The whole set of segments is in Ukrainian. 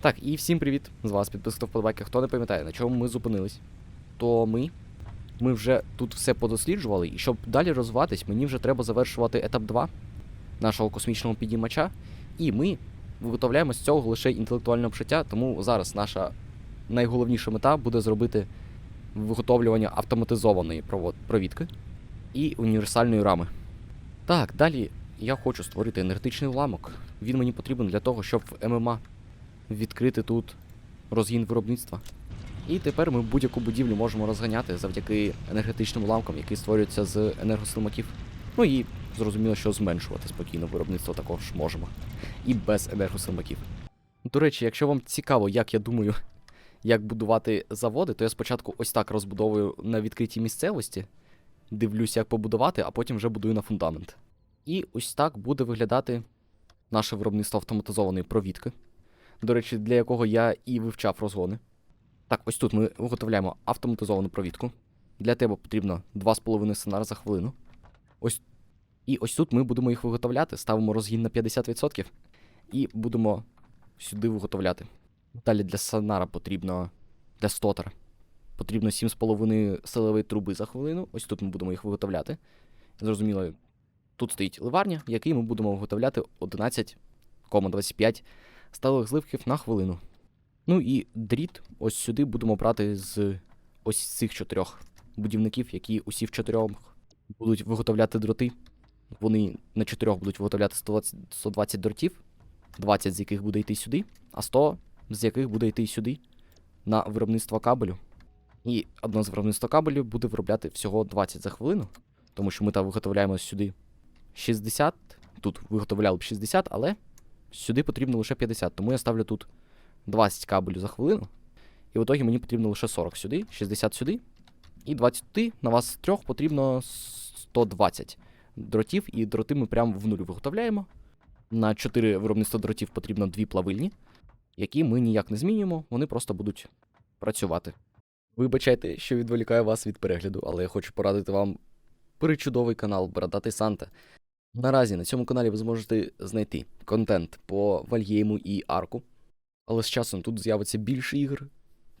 Так, і всім привіт! З вас підписка вподобайка. Хто не пам'ятає, на чому ми зупинились, то ми. Ми вже тут все подосліджували, і щоб далі розвиватись, мені вже треба завершувати етап 2 нашого космічного підіймача. І ми виготовляємо з цього лише інтелектуальне обшиття, тому зараз наша найголовніша мета буде зробити виготовлювання автоматизованої провідки і універсальної рами. Так, далі я хочу створити енергетичний уламок. Він мені потрібен для того, щоб в ММА відкрити тут розгін виробництва. І тепер ми будь-яку будівлю можемо розганяти завдяки енергетичним уламкам, які створюються з енергослимаків. Ну і зрозуміло, що зменшувати спокійно виробництво також можемо. І без енергослимаків. До речі, якщо вам цікаво, як я думаю, як будувати заводи, то я спочатку ось так розбудовую на відкритій місцевості, дивлюся, як побудувати, а потім вже будую на фундамент. І ось так буде виглядати наше виробництво автоматизованої провідки до речі, для якого я і вивчав розгони. Так, ось тут ми виготовляємо автоматизовану провідку. Для тебе потрібно 2,5 сценар за хвилину. Ось. І ось тут ми будемо їх виготовляти, ставимо розгін на 50% і будемо сюди виготовляти. Далі для сонара потрібно для стотера. Потрібно 7,5 силової труби за хвилину. Ось тут ми будемо їх виготовляти. Зрозуміло, тут стоїть ливарня, в якій ми будемо виготовляти 11,25 сталих зливків на хвилину. Ну і дріт ось сюди будемо брати з ось цих чотирьох будівників, які усі в чотирьох будуть виготовляти дроти. Вони на чотирьох будуть виготовляти 120, 120 дротів, 20 з яких буде йти сюди, а 100 з яких буде йти сюди на виробництво кабелю. І одне з виробництва кабелю буде виробляти всього 20 за хвилину, тому що ми там виготовляємо сюди 60, тут виготовляли б 60, але Сюди потрібно лише 50, тому я ставлю тут 20 кабелів за хвилину. І в ітогі мені потрібно лише 40 сюди, 60 сюди. І 20 туди. На вас трьох потрібно 120 дротів, і дроти ми прямо в нуль виготовляємо. На 4 виробництва дротів потрібно 2 плавильні, які ми ніяк не змінюємо, вони просто будуть працювати. Вибачайте, що відволікаю вас від перегляду, але я хочу порадити вам причудовий канал Бородатий Санта. Наразі на цьому каналі ви зможете знайти контент по Вальєму і Арку. Але з часом тут з'явиться більше ігор,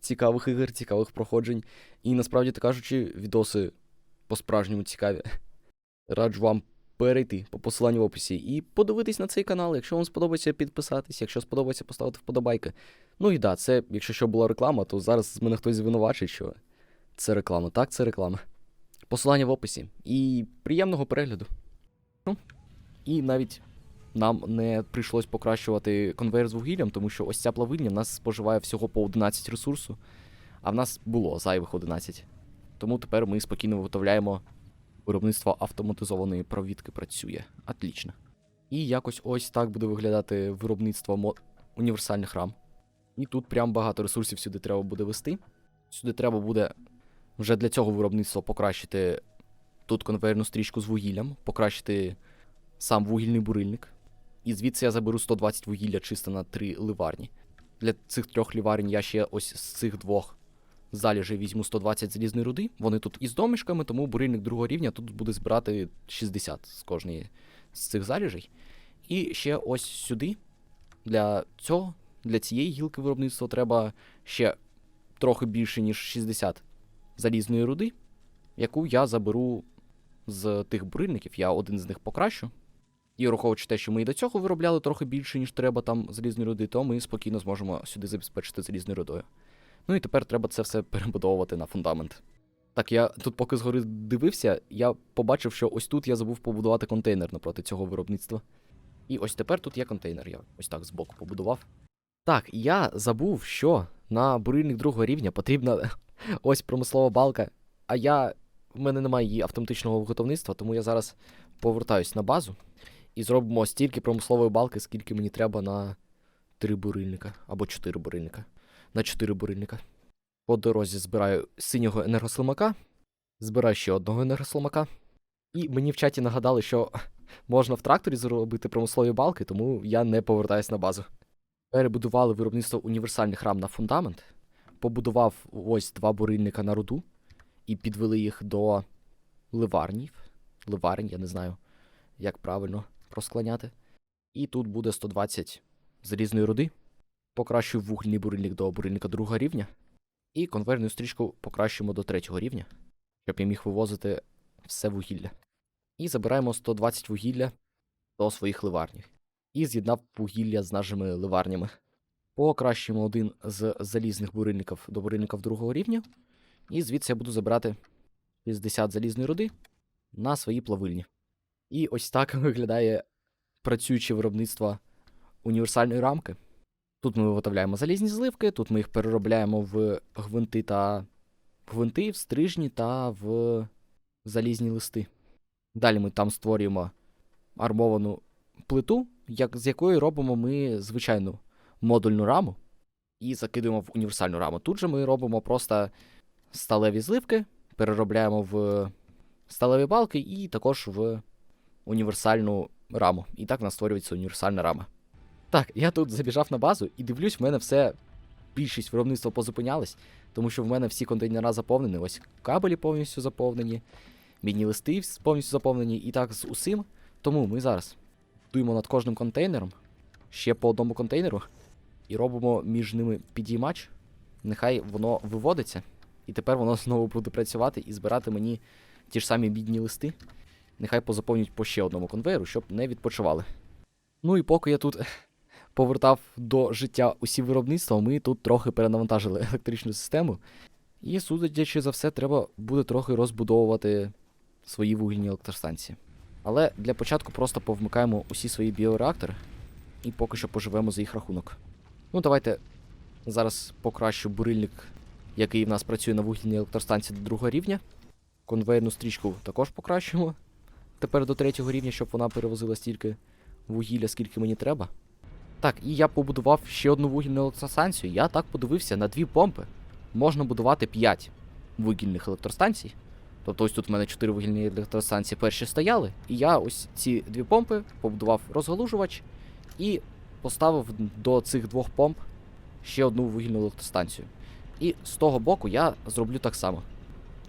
цікавих ігор, цікавих проходжень. І насправді так кажучи, відоси по-справжньому цікаві. Раджу вам перейти по посиланню в описі і подивитись на цей канал. Якщо вам сподобається, підписатись, якщо сподобається, поставити вподобайки. Ну і да, це, якщо що була реклама, то зараз з мене хтось звинувачить, що це реклама. Так, це реклама. Посилання в описі. І приємного перегляду. І навіть нам не прийшлось покращувати конвейер з вугіллям, тому що ось ця плавильня в нас споживає всього по 11 ресурсу, а в нас було зайвих 11. Тому тепер ми спокійно виготовляємо виробництво автоматизованої провідки працює. Отлично. І якось ось так буде виглядати виробництво мо... універсальних рам. І тут прям багато ресурсів сюди треба буде вести. Сюди треба буде вже для цього виробництва покращити тут конвейерну стрічку з вугіллям, покращити сам вугільний бурильник. І звідси я заберу 120 вугілля чисто на три ливарні. Для цих трьох ливарень я ще ось з цих двох заліжей візьму 120 залізної руди. Вони тут із домішками, тому бурильник другого рівня тут буде збирати 60 з кожної з цих заліжей. І ще ось сюди для цього, для цієї гілки виробництва треба ще трохи більше, ніж 60 залізної руди, яку я заберу з тих бурильників. Я один з них покращу. І враховуючи те, що ми і до цього виробляли трохи більше, ніж треба там залізної руди, то ми спокійно зможемо сюди забезпечити залізною рудою. Ну і тепер треба це все перебудовувати на фундамент. Так, я тут поки згори дивився, я побачив, що ось тут я забув побудувати контейнер напроти цього виробництва. І ось тепер тут є контейнер, я ось так збоку побудував. Так, я забув, що на бурильник другого рівня потрібна ось промислова балка, а я. В мене немає її автоматичного виготовництва, тому я зараз повертаюсь на базу і зробимо стільки промислової балки, скільки мені треба на три бурильника або чотири бурильника. На чотири бурильника. По дорозі збираю синього енергослимака, збираю ще одного енергослимака. І мені в чаті нагадали, що можна в тракторі зробити промислові балки, тому я не повертаюсь на базу. Перебудували виробництво універсальних рам на фундамент, побудував ось два бурильника на руду і підвели їх до ливарнів. Ливарень, я не знаю, як правильно розкланяти. І тут буде 120 залізної руди. покращую вугільний бурильник до бурильника другого рівня. І конвейерну стрічку покращуємо до третього рівня, щоб я міг вивозити все вугілля. І забираємо 120 вугілля до своїх ливарнів. І з'єднав вугілля з нашими ливарнями. Покращуємо один з залізних бурильників до бурильників другого рівня. І звідси я буду забирати 60 залізної руди на свої плавильні. І ось так виглядає працююче виробництво універсальної рамки. Тут ми виготовляємо залізні зливки, тут ми їх переробляємо в гвинти та гвинти, в стрижні та в залізні листи. Далі ми там створюємо армовану плиту, як, з якої робимо ми звичайну модульну раму і закидуємо в універсальну раму. Тут же ми робимо просто сталеві зливки, переробляємо в сталеві балки і також в універсальну раму. І так в нас створюється універсальна рама. Так, я тут забіжав на базу і дивлюсь, в мене все більшість виробництва позупинялось, тому що в мене всі контейнера заповнені. Ось кабелі повністю заповнені, мідні листи повністю заповнені, і так з усім. Тому ми зараз дуємо над кожним контейнером, ще по одному контейнеру, і робимо між ними підіймач. Нехай воно виводиться, і тепер воно знову буде працювати і збирати мені ті ж самі мідні листи. Нехай позаповнюють по ще одному конвейеру, щоб не відпочивали. Ну і поки я тут повертав до життя усі виробництва, ми тут трохи перенавантажили електричну систему. І, судячи за все, треба буде трохи розбудовувати свої вугільні електростанції. Але для початку просто повмикаємо усі свої біореактори і поки що поживемо за їх рахунок. Ну, давайте зараз покращу бурильник, який в нас працює на вугільній електростанції до другого рівня. Конвейерну стрічку також покращуємо. Тепер до третього рівня, щоб вона перевозила стільки вугілля, скільки мені треба. Так, і я побудував ще одну вугільну електростанцію. Я так подивився на дві помпи. Можна будувати 5 вугільних електростанцій. Тобто ось тут в мене 4 вугільні електростанції перші стояли. І я ось ці дві помпи побудував розгалужувач і поставив до цих двох помп ще одну вугільну електростанцію. І з того боку я зроблю так само.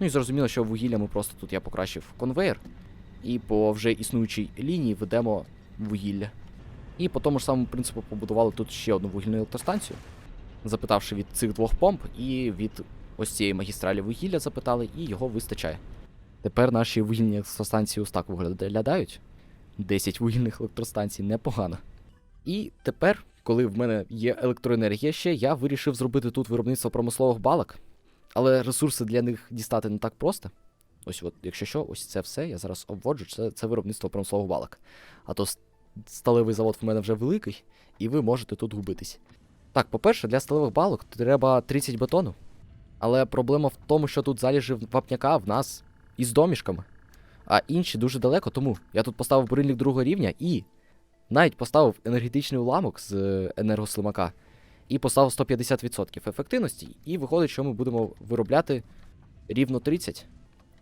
Ну і зрозуміло, що вугілля ми просто тут я покращив конвейер, і по вже існуючій лінії ведемо вугілля. І по тому ж самому принципу побудували тут ще одну вугільну електростанцію, запитавши від цих двох помп і від ось цієї магістралі вугілля запитали, і його вистачає. Тепер наші вугільні електростанції ось так виглядають. 10 вугільних електростанцій непогано. І тепер, коли в мене є електроенергія ще, я вирішив зробити тут виробництво промислових балок. Але ресурси для них дістати не так просто. Ось, от, якщо що, ось це все, я зараз обводжу, це, це виробництво промислових балок. А то сталевий завод в мене вже великий, і ви можете тут губитись. Так, по-перше, для сталевих балок треба 30 бетону. Але проблема в тому, що тут залежі вапняка в нас із домішками, а інші дуже далеко, тому я тут поставив бурильник другого рівня і навіть поставив енергетичний уламок з е, енергослимака і поставив 150% ефективності, і виходить, що ми будемо виробляти рівно 30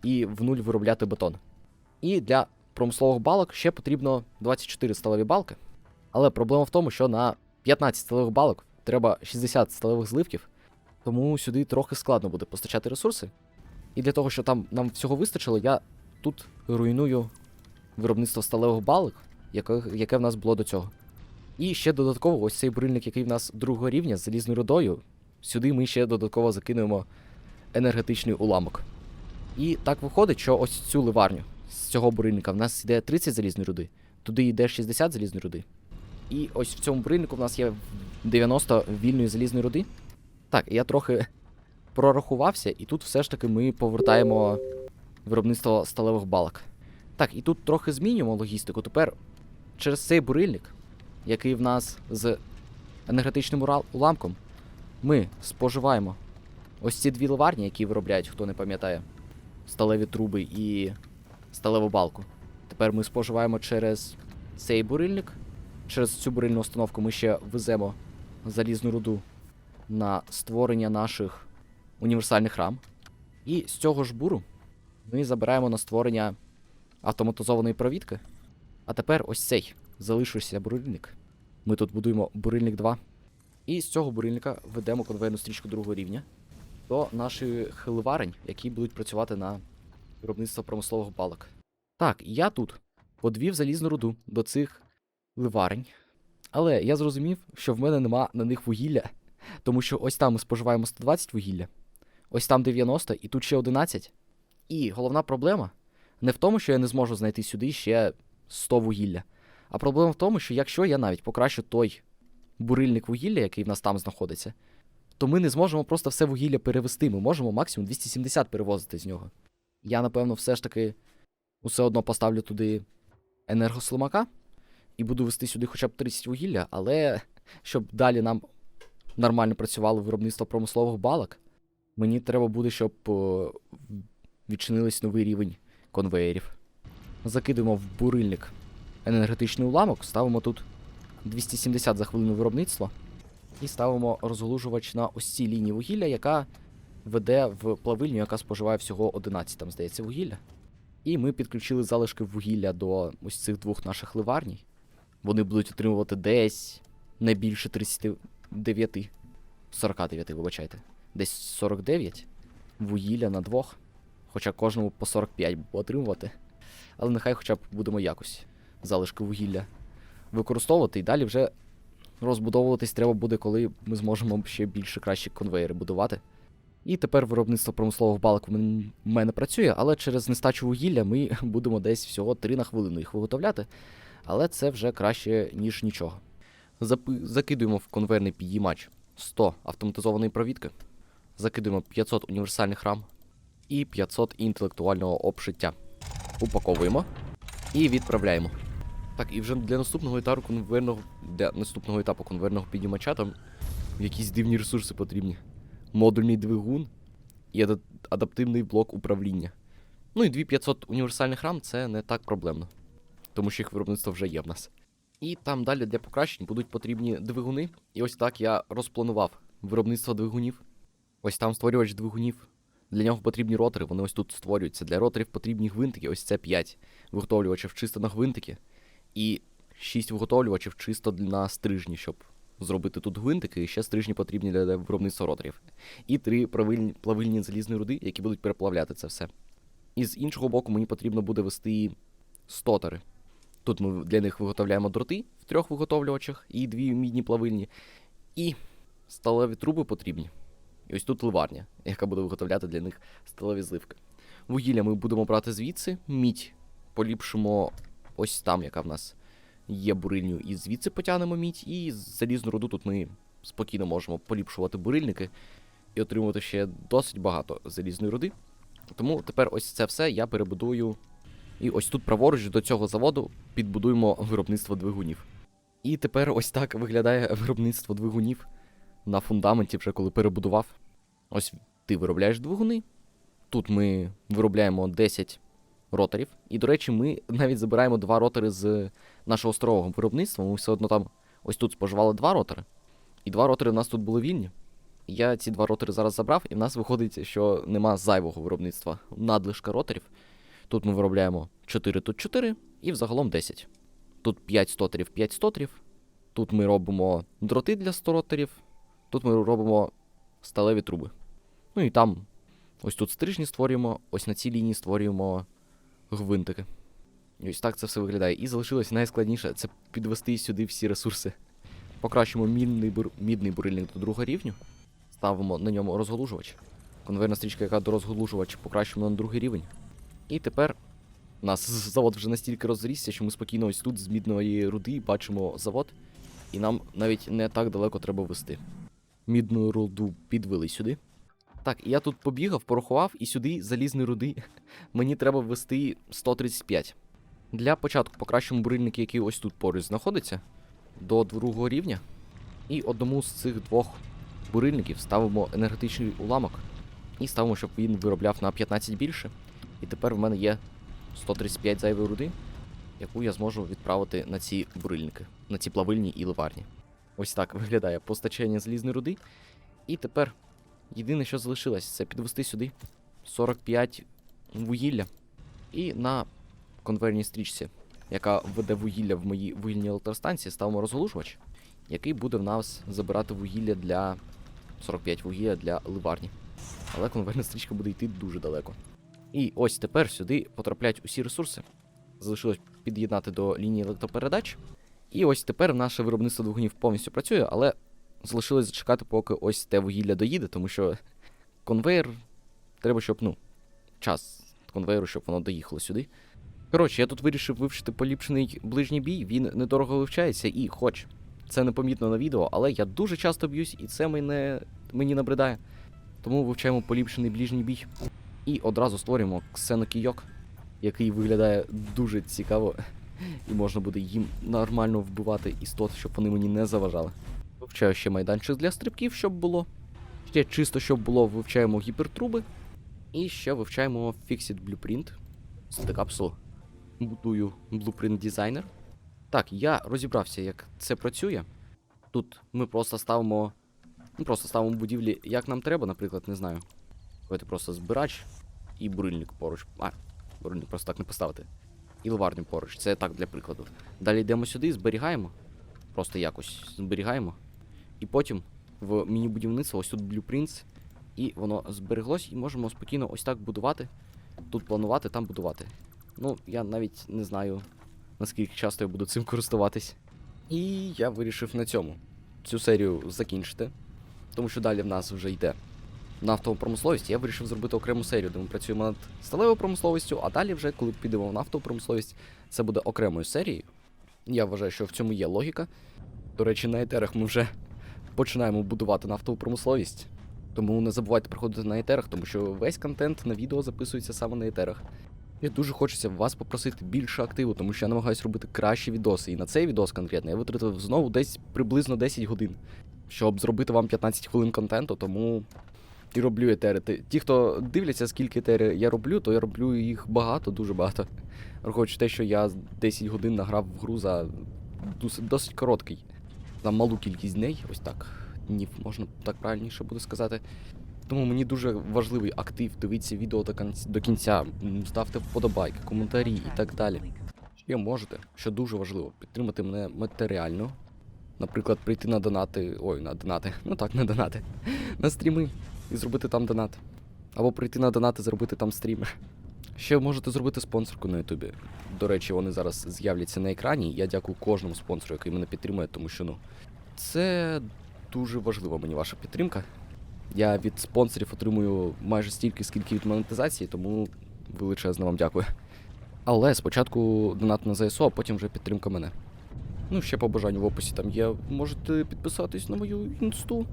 і в нуль виробляти бетон. І для промислових балок ще потрібно 24 сталеві балки. Але проблема в тому, що на 15 сталевих балок треба 60 сталевих зливків, тому сюди трохи складно буде постачати ресурси. І для того, щоб там нам всього вистачило, я тут руйную виробництво сталевих балок, яке, в нас було до цього. І ще додатково, ось цей бурильник, який в нас другого рівня з залізною рудою, сюди ми ще додатково закинуємо енергетичний уламок. І так виходить, що ось цю ливарню з цього бурильника в нас йде 30 залізної руди, туди йде 60 залізної руди. І ось в цьому бурильнику в нас є 90 вільної залізної руди. Так, я трохи прорахувався, і тут все ж таки ми повертаємо виробництво сталевих балок. Так, і тут трохи змінюємо логістику. Тепер через цей бурильник, який в нас з енергетичним уламком, ми споживаємо ось ці дві ливарні, які виробляють, хто не пам'ятає, сталеві труби і сталеву балку. Тепер ми споживаємо через цей бурильник. Через цю бурильну установку ми ще веземо залізну руду на створення наших універсальних рам. І з цього ж буру ми забираємо на створення автоматизованої провідки. А тепер ось цей залишився бурильник. Ми тут будуємо бурильник 2. І з цього бурильника ведемо конвейерну стрічку другого рівня до наших ливарень, які будуть працювати на виробництво промислових балок. Так, я тут подвів залізну руду до цих ливарень. Але я зрозумів, що в мене нема на них вугілля, тому що ось там ми споживаємо 120 вугілля, ось там 90 і тут ще 11. І головна проблема не в тому, що я не зможу знайти сюди ще 100 вугілля, а проблема в тому, що якщо я навіть покращу той бурильник вугілля, який в нас там знаходиться, то ми не зможемо просто все вугілля перевести. Ми можемо максимум 270 перевозити з нього. Я, напевно, все ж таки усе одно поставлю туди енергослимака і буду вести сюди хоча б 30 вугілля, але щоб далі нам нормально працювало виробництво промислових балок, мені треба буде, щоб відчинились новий рівень конвеєрів. Закидуємо в бурильник енергетичний уламок, ставимо тут 270 за хвилину виробництва і ставимо розголужувач на ось цій лінії вугілля, яка веде в плавильню, яка споживає всього 11, там, здається, вугілля. І ми підключили залишки вугілля до ось цих двох наших ливарній. Вони будуть отримувати десь не більше 39. 49, вибачайте. Десь 49 вугілля на двох. Хоча кожному по 45 отримувати. Але нехай хоча б будемо якось залишки вугілля використовувати і далі вже розбудовуватись треба буде, коли ми зможемо ще більше кращі конвейери будувати. І тепер виробництво промислових балок в мене працює, але через нестачу вугілля ми будемо десь всього 3 на хвилину їх виготовляти. Але це вже краще, ніж нічого. Запи- закидуємо в конвейерний підіймач 100 автоматизованої провідки, закидуємо 500 універсальних рам і 500 інтелектуального обшиття. Упаковуємо і відправляємо. Так, і вже для наступного етапу конвейерного для наступного етапу конвейерного підіймача там якісь дивні ресурси потрібні. Модульний двигун і адаптивний блок управління. Ну і 2500 універсальних рам це не так проблемно, тому що їх виробництво вже є в нас. І там далі для покращень будуть потрібні двигуни. І ось так я розпланував виробництво двигунів. Ось там створювач двигунів. Для нього потрібні ротори, вони ось тут створюються. Для роторів потрібні гвинтики, ось це 5 виготовлювачів чисто на гвинтики. І 6 виготовлювачів чисто на стрижні, щоб зробити тут гвинтики, і ще стрижні потрібні для виробництва роторів. І три правильні, плавильні залізні руди, які будуть переплавляти це все. І з іншого боку, мені потрібно буде вести стотери. Тут ми для них виготовляємо дроти в трьох виготовлювачах і дві мідні плавильні. І сталеві труби потрібні. І ось тут ливарня, яка буде виготовляти для них сталеві зливки. Вугілля ми будемо брати звідси, мідь поліпшимо ось там, яка в нас є бурильню, і звідси потягнемо мідь, і залізну руду тут ми спокійно можемо поліпшувати бурильники і отримувати ще досить багато залізної руди. Тому тепер ось це все я перебудую. І ось тут праворуч до цього заводу підбудуємо виробництво двигунів. І тепер ось так виглядає виробництво двигунів на фундаменті, вже коли перебудував. Ось ти виробляєш двигуни. Тут ми виробляємо 10 роторів. І, до речі, ми навіть забираємо два ротори з нашого старого виробництва. Ми все одно там ось тут споживали два ротори. І два ротори в нас тут були вільні. Я ці два ротори зараз забрав, і в нас виходить, що нема зайвого виробництва надлишка роторів. Тут ми виробляємо 4, тут 4 і взагалом 10. Тут 5 стотерів, 5 стотерів. Тут ми робимо дроти для стотерів. Тут ми робимо сталеві труби. Ну і там ось тут стрижні створюємо, ось на цій лінії створюємо гвинтики. І ось так це все виглядає. І залишилось найскладніше це підвести сюди всі ресурси. Покращимо мідний, бур... мідний бурильник до другого рівню. Ставимо на ньому розголужувач. Конвейерна стрічка, яка до розголужувач, покращимо на другий рівень. І тепер у нас завод вже настільки розрісся, що ми спокійно ось тут з мідної руди бачимо завод, і нам навіть не так далеко треба вести. Мідну руду підвели сюди. Так, я тут побігав, порахував, і сюди залізної руди мені треба ввести 135. Для початку покращимо бурильники, які ось тут поруч знаходяться, до другого рівня. І одному з цих двох бурильників ставимо енергетичний уламок і ставимо, щоб він виробляв на 15 більше. І тепер в мене є 135 зайвої руди, яку я зможу відправити на ці бурильники, на ці плавильні і ливарні. Ось так виглядає постачання залізної руди. І тепер єдине, що залишилось, це підвести сюди 45 вугілля. І на конвейерній стрічці, яка веде вугілля в моїй вугільній електростанції, ставимо розголушувач, який буде в нас забирати вугілля для 45 вугілля для ливарні. Але конвейерна стрічка буде йти дуже далеко. І ось тепер сюди потрапляють усі ресурси. Залишилось під'єднати до лінії електропередач. І ось тепер наше виробництво двигунів повністю працює, але залишилось зачекати, поки ось те вугілля доїде, тому що конвейер треба, щоб, ну, час конвейеру, щоб воно доїхало сюди. Коротше, я тут вирішив вивчити поліпшений ближній бій, він недорого вивчається, і хоч це непомітно на відео, але я дуже часто б'юсь, і це мене, мені набридає. Тому вивчаємо поліпшений ближній бій. І одразу створюємо ксенокійок, який виглядає дуже цікаво, і можна буде їм нормально вбивати істот, щоб вони мені не заважали. Вивчаю ще майданчик для стрибків, щоб було. Ще чисто, щоб було, вивчаємо гіпертруби. І ще вивчаємо Fixit Blueprint з капсул. Будую Blueprint дизайнер. Так, я розібрався, як це працює. Тут ми просто ставимо. Ну, просто ставимо будівлі, як нам треба, наприклад, не знаю. Давайте просто збирач і бурильник поруч. А, бурильник просто так не поставити. І ливарню поруч. Це так для прикладу. Далі йдемо сюди, зберігаємо. Просто якось зберігаємо. І потім в міні будівництво ось тут Blueprints, і воно збереглось, і можемо спокійно ось так будувати. Тут планувати, там будувати. Ну, я навіть не знаю, наскільки часто я буду цим користуватись. І я вирішив на цьому цю серію закінчити, тому що далі в нас вже йде нафтова промисловість. Я вирішив зробити окрему серію, де ми працюємо над сталевою промисловістю, а далі, вже, коли підемо в нафтову промисловість, це буде окремою серією. Я вважаю, що в цьому є логіка. До речі, на етерах ми вже починаємо будувати нафтову промисловість. Тому не забувайте приходити на етерах, тому що весь контент на відео записується саме на етерах. І дуже хочеться вас попросити більше активу, тому що я намагаюся робити кращі відоси. І на цей відос конкретно я витратив знову десь приблизно 10 годин, щоб зробити вам 15 хвилин контенту, тому і роблю етери. Ті- хто дивляться, скільки етери я роблю, то я роблю їх багато, дуже багато. Враховуючи те, що я 10 годин награв в гру за досить короткий, за малу кількість дней, ось так. Днів, можна так правильніше буде сказати. Тому мені дуже важливий актив, дивіться відео до кінця, ставте вподобайки, коментарі і так далі. Ще можете, що дуже важливо, підтримати мене матеріально. Наприклад, прийти на донати. Ой, на донати. Ну так, на донати. На стріми і зробити там донат. Або прийти на донат і зробити там стріми. Ще можете зробити спонсорку на Ютубі. До речі, вони зараз з'являться на екрані. Я дякую кожному спонсору, який мене підтримує, тому що ну це дуже важлива мені ваша підтримка. Я від спонсорів отримую майже стільки, скільки від монетизації, тому величезно вам дякую. Але спочатку донат на ЗСУ, а потім вже підтримка мене. Ну, ще по бажанню в описі там є. Можете підписатись на мою інсту.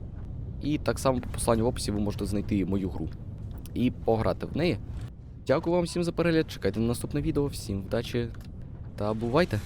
І так само по посиланню в описі ви можете знайти мою гру і пограти в неї. Дякую вам всім за перегляд. Чекайте на наступне відео. Всім вдачі та бувайте!